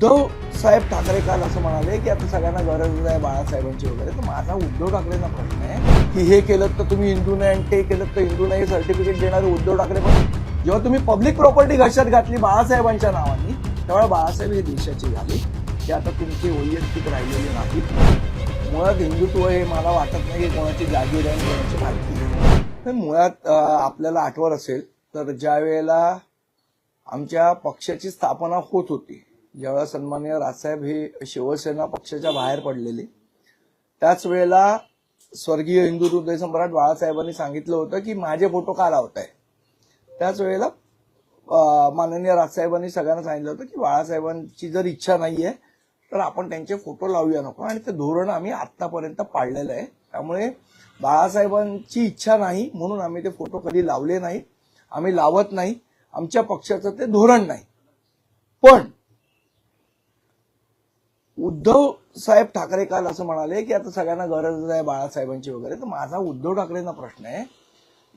उद्धव साहेब ठाकरे काल असं म्हणाले की आता सगळ्यांना गरज आहे बाळासाहेबांची वगैरे. तर माझा उद्धव ठाकरेचा प्रश्न आहे की हे केलं तर तुम्ही हिंदू नाही आणि ते केलं तर हिंदू नाही सर्टिफिकेट देणारे उद्धव ठाकरे पण. जेव्हा तुम्ही पब्लिक प्रॉपर्टी घशात घातली बाळासाहेबांच्या नावाने तेव्हा बाळासाहेब हे देशाचे झाले. ते आता तुमची वैयक्तिक राहिलेली नाही मुळात हिंदुत्व हे मला वाटत नाही की कोणाची जागीर आहे कोणाची मालकी आहे. तर मुळात आपल्याला आठवत असेल तर ज्या वेळेला आमच्या पक्षाची स्थापना होत होती ज्यावेळेला सन्मान्य राजसाहेब हे शिवसेना पक्षाच्या बाहेर पडलेले त्याच वेळेला स्वर्गीय हिंदू हृदय सम्राट बाळासाहेबांनी सांगितलं होतं की माझे फोटो का लावताय? त्याच वेळेला माननीय राजसाहेबांनी सगळ्यांना सांगितलं होतं की बाळासाहेबांची जर इच्छा नाहीये तर आपण त्यांचे फोटो लावूया नको. आणि ते धोरण आम्ही आतापर्यंत पाळलेलं आहे. त्यामुळे बाळासाहेबांची इच्छा नाही म्हणून आम्ही ते फोटो कधी लावले नाही आम्ही लावत नाही. आमच्या पक्षाचं ते धोरण नाही. पण उद्धव साहेब ठाकरे काल असं म्हणाले की आता सगळ्यांना गरज आहे बाळासाहेबांची वगैरे. तर माझा उद्धव ठाकरेंना प्रश्न आहे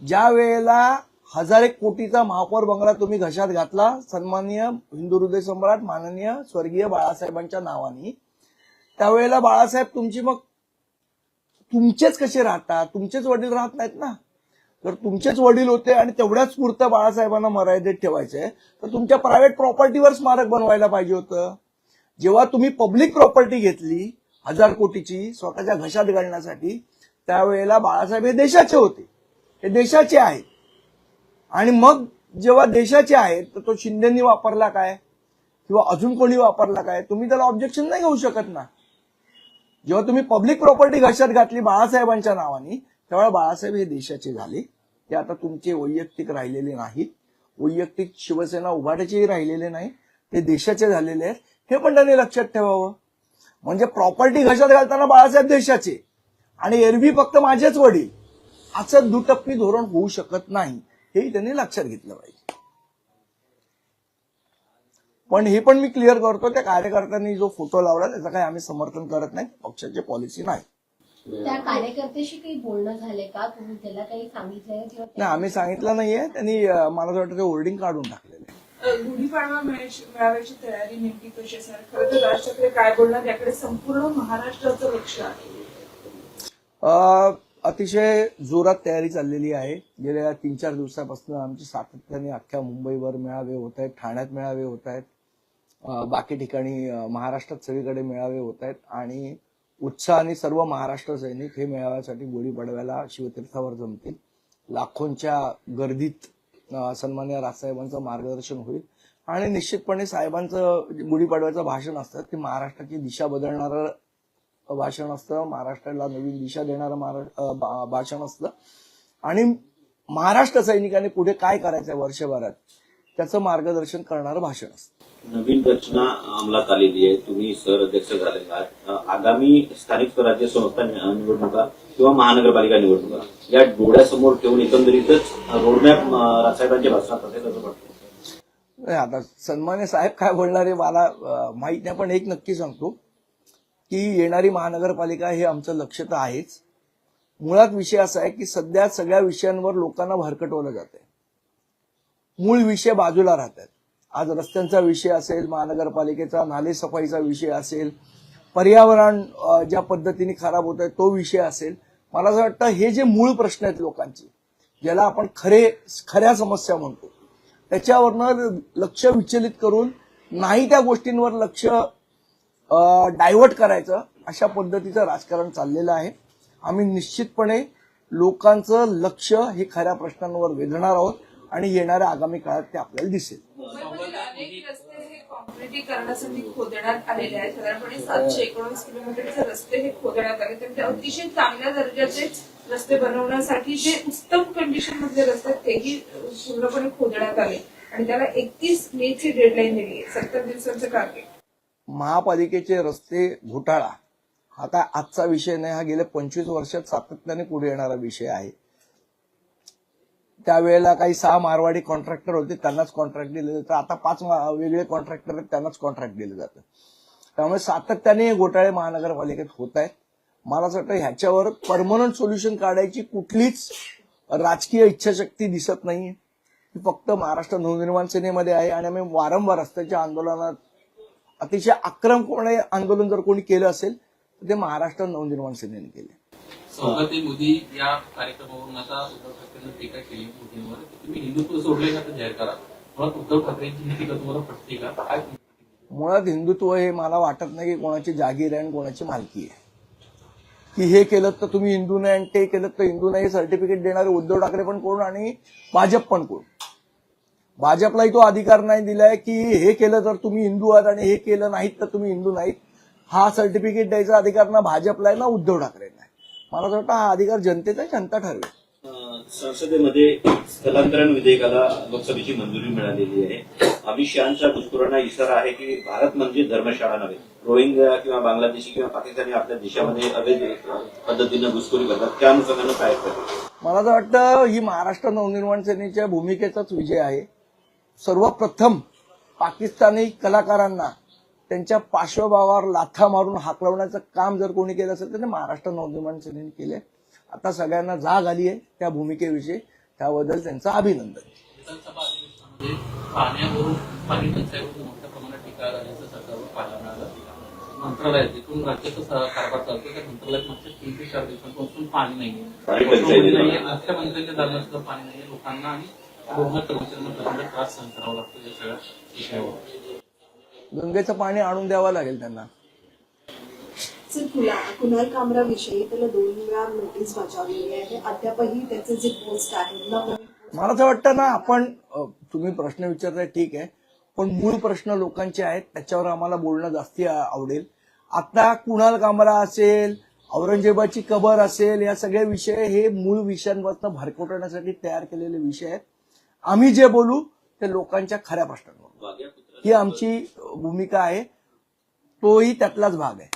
ज्या वेळेला हजार एक कोटीचा महापौर बंगला तुम्ही घशात घातला सन्माननीय हिंदू हृदय सम्राट माननीय स्वर्गीय बाळासाहेबांच्या नावाने त्यावेळेला बाळासाहेब तुमची मग तुमचेच कसे राहतात? तुमचेच वडील राहत नाहीत ना? जर तुमचेच वडील होते आणि तेवढ्याच पुरतं बाळासाहेबांना मर्यादित ठेवायचे तर तुमच्या प्रायव्हेट प्रॉपर्टीवर स्मारक बनवायला पाहिजे होतं. जेव्हा तुम्ही पब्लिक प्रॉपर्टी घेतली हजार कोटीची स्वतःच्या घशात घालण्यासाठी त्यावेळेला बाळासाहेब हे देशाचे होते. हे देशाचे आहेत. आणि मग जेव्हा देशाचे आहेत तर तो शिंदेनी वापरला काय? किंवा अजून कोणी वापरला काय? तुम्ही त्याला ऑब्जेक्शन नाही घेऊ शकत ना. जेव्हा तुम्ही पब्लिक प्रॉपर्टी घशात घातली बाळासाहेबांच्या नावाने तेव्हा बाळासाहेब हे देशाचे झाले. ते आता तुमचे वैयक्तिक राहिलेले नाहीत. वैयक्तिक शिवसेना उभारायचेही राहिलेले नाही. ते देशाचे झालेले आहेत. हे पण त्यांनी लक्षात ठेवावं. म्हणजे प्रॉपर्टी घशात घालताना बाळासाहेब देशाचे आणि एरवी फक्त माझेच वडील असं दुटप्पी धोरण होऊ शकत नाही हेही त्यांनी लक्षात घेतलं पाहिजे. पण हे पण मी क्लिअर करतो त्या कार्यकर्त्यांनी जो फोटो लावला त्याचं काही आम्ही समर्थन करत नाही पक्षाची पॉलिसी नाही. त्या कार्यकर्त्याशी काही बोलणं झालंय का? तुम्ही त्याला काही सांगितलंय? किंवा नाही आम्ही सांगितलं नाहीये त्यांनी मला असं वाटतं ते होर्डिंग काढून टाकलेलं आहे. गुढीपाडवा मेळाव्याची तयारी नेमकी कशी असणार खरं तर राज ठाकरे काय बोलणार? याकडे संपूर्ण महाराष्ट्राचं लक्ष आहे. अतिशय जोरात तयारी चाललेली आहे. गेल्या तीन चार दिवसापासून आमची सातत्याने अख्ख्या मुंबईवर मेळावे होत आहेत ठाण्यात मेळावे होत आहेत. बाकी ठिकाणी महाराष्ट्रात सगळीकडे मेळावे होत आहेत. आणि उत्साहाने सर्व महाराष्ट्र सैनिक हे मेळाव्यासाठी गुढीपाडव्याला शिवतीर्थावर जमतील. लाखोंच्या गर्दीत सन्मान्य राजसाहेबांचं मार्गदर्शन होईल. आणि निश्चितपणे साहेबांचं गुढीपाडव्याचं भाषण असतं ते महाराष्ट्राची दिशा बदलणारं भाषण असतं. महाराष्ट्राला नवीन दिशा देणारं महाराष्ट्र भाषण असतं. आणि महाराष्ट्र सैनिकांनी पुढे काय करायचंय वर्षभरात? त्याचं मार्गदर्शन करणारं भाषण असतं. नवीन रचना अंमलात आलेली आहे. तुम्ही सहअध्यक्ष झाले आहात. अ, आगामी स्थानिक स्वराज्य संस्था निवडणुका किंवा महानगरपालिका निवडणुका या डोळ्यासमोर ठेवून एकंदरीतच रोडमॅप राजसाहेबांच्या भाषणात असेल असं वाटतं. नाही, आता सन्मान्य साहेब काय बोलणार आहे मला माहीत नाही पण एक नक्की सांगतो की येणारी महानगरपालिका हे आमचं लक्ष तर आहेच. मुळात विषय असा आहे की सध्या सगळ्या विषयांवर लोकांना भरकटवलं जात आहे मूळ विषय बाजूला राहतात. आज रस्त्यांचा विषय असेल महानगरपालिकेचा नालेसफाईचा विषय असेल पर्यावरण ज्या पद्धतीने खराब होत आहे तो विषय असेल मला असं वाटतं हे जे मूळ प्रश्न आहेत लोकांचे ज्याला आपण खरे खऱ्या समस्या म्हणतो त्याच्यावरनं लक्ष विचलित करून नाही त्या गोष्टींवर लक्ष डायव्हर्ट करायचं अशा पद्धतीचं राजकारण चाललेलं आहे. आम्ही निश्चितपणे लोकांचं लक्ष हे खऱ्या प्रश्नांवर वेधणार आहोत. आणि येणाऱ्या आगामी काळात ते आपल्याला दिसेल. मुंबईमधील अनेक रस्ते हे कॉन्क्रिटीकरणासाठी खोदण्यात आलेले आहेत. साधारणपणे सातशे एकोणीस किलोमीटरचे रस्ते हे खोदण्यात आले. तर ते अतिशय चांगल्या दर्जाचे रस्ते बनवण्यासाठी जे उत्तम कंडिशन मधले रस्ते आहेत तेही पूर्णपणे खोदण्यात आले. आणि त्याला एकतीस मे ची डेडलाईन दिली आहे सत्तर दिवसांचं टार्गेट महापालिकेचे रस्ते घोटाळा. हा काय आजचा विषय नाही हा गेल्या पंचवीस वर्षात सातत्याने पुढे येणारा विषय आहे. त्यावेळेला काही सहा मारवाडी कॉन्ट्रॅक्टर होते त्यांनाच कॉन्ट्रॅक्ट दिले जातं. आता पाच मा- वेगळे कॉन्ट्रॅक्टर आहेत त्यांनाच कॉन्ट्रॅक्ट दिलं जातं. त्यामुळे सातत्याने हे घोटाळे महानगरपालिकेत होत आहेत. मला असं वाटतं ह्याच्यावर परमनंट सोल्युशन काढायची कुठलीच राजकीय इच्छाशक्ती दिसत नाही ती फक्त महाराष्ट्र नवनिर्माण सेनेमध्ये आहे आणि आम्ही वारंवार रस्त्याच्या आंदोलनात अतिशय आक्रमकपणे आंदोलन जर कोणी केलं असेल तर ते महाराष्ट्र नवनिर्माण सेनेने केले. सौगती मोदी या कार्यक्रमावरून आता उद्धव ठाकरेंना टीका केली मोदींवर तुम्ही हिंदुत्व सोडले का तर जाहीर करा. मुळात उद्धव ठाकरेंची ही टीका तुम्हाला पटते का? काय मुळात हिंदुत्व हे मला वाटत नाही की कोणाची जागीर आहे आणि कोणाची मालकी आहे. की हे केलं तर तुम्ही हिंदू नाही आणि ते केलं तर हिंदू नाही सर्टिफिकेट देणारे उद्धव ठाकरे पण कोण आणि भाजप पण कोण? भाजपलाही तो अधिकार नाही दिलाय की हे केलं तर तुम्ही हिंदू आहात आणि हे केलं नाहीत तर तुम्ही हिंदू नाहीत. हा सर्टिफिकेट द्यायचा अधिकार ना भाजपला आहे ना उद्धव ठाकरेंना मला असं वाटतं हा अधिकार जनतेचा जनता ठरवेल. संसदेमध्ये स्थलांतरण विधेयकाला लोकसभेची मंजुरी मिळालेली आहे. अमित शहाच्या घुसखोरांना इशारा आहे की भारत म्हणजे धर्मशाळा नव्हे. रोहिंग्या किंवा बांगलादेशी किंवा पाकिस्तानी आपल्या देशामध्ये अवैध पद्धतीनं घुसखोरी करतात. त्या अनुषंगानं काय करतात मला असं वाटतं ही महाराष्ट्र नवनिर्माण सेनेच्या भूमिकेचाच विजय आहे. सर्वप्रथम पाकिस्तानी कलाकारांना त्यांच्या पार्श्वभावावर लाथा मारून हाकलवण्याचं काम जर कोणी केलं असेल तर ते महाराष्ट्र नवनिर्माण सेनेने केले आता सगळ्यांना जाग आली आहे त्या भूमिकेविषयी. त्याबद्दल त्यांचं अभिनंदन. लोकांना आणि त्रास सहन करावा लागतो या सगळ्या विषयावर. गंगेचं पाणी आणून द्यावं लागेल त्यांना. कुणाल कामराविषयी त्याला दोन वेळा नोटीस बजावलेली आहे. अद्यापही त्याचे जे पोस्ट आहे नवीन मला असं वाटतं ना आपण तुम्ही प्रश्न विचारताय ठीक आहे. पण मूळ प्रश्न लोकांचे आहेत त्याच्यावर आम्हाला बोलणं जास्ती आवडेल. आता कुणाल कामरा असेल औरंगजेबाची कबर असेल या सगळे विषय हे मूळ विषयांपासून भरकटवण्यासाठी तयार केलेले विषय आहेत. आम्ही जे बोलू ते लोकांच्या खऱ्या प्रश्नांवर. ही आमची भूमिका आहे. तोही त्यातलाच भाग आहे.